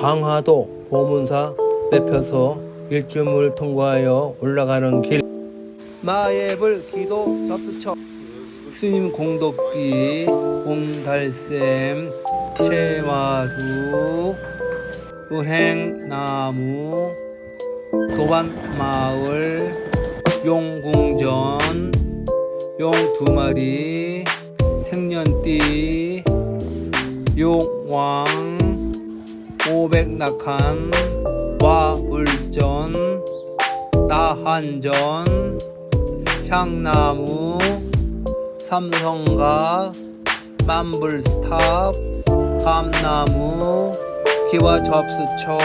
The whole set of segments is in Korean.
강화도 보문사 빼펴서 일주물 통과하여 올라가는 길. 마예불 기도 접수처 스님 공덕비 옹달샘 채마루 은행나무 도반마을 용궁전 용 두 마리 생년띠 용왕 오백낙한 와울전 나한전 향나무 삼성각 만불탑 감나무 기와 접수처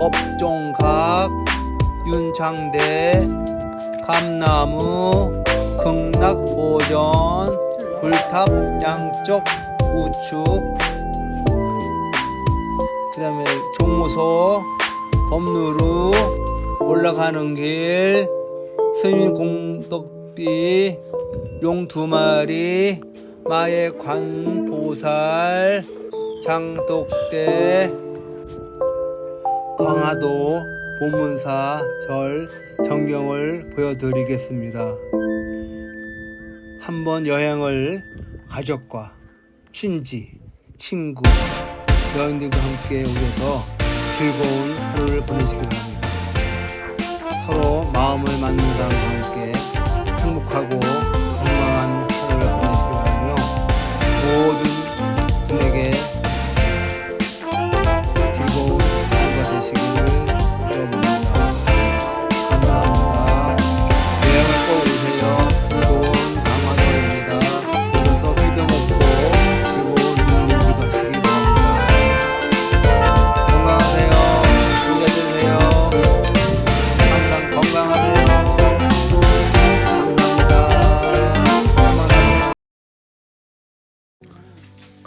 업종각 윤창대 감나무 극락보전 불탑 양쪽 우측 그 다음에 종무소 법루루 올라가는 길 스님 공덕비 용 두 마리 마의 관보살 장독대 강화도 보문사 절 전경을 보여드리겠습니다. 한번 여행을 가족과 친지, 친구, 여행들과 함께 오셔서 즐거운 하루를 보내시기 바랍니다. 서로 마음을 맞는 사람과 함께 행복하고 건강한 하루를 보내시기 바라며 모든 분에게 즐거운 하루가 되시기를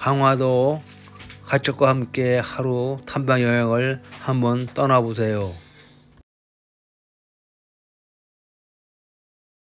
강화도 가족과 함께 하루 탐방 여행을 한번 떠나보세요.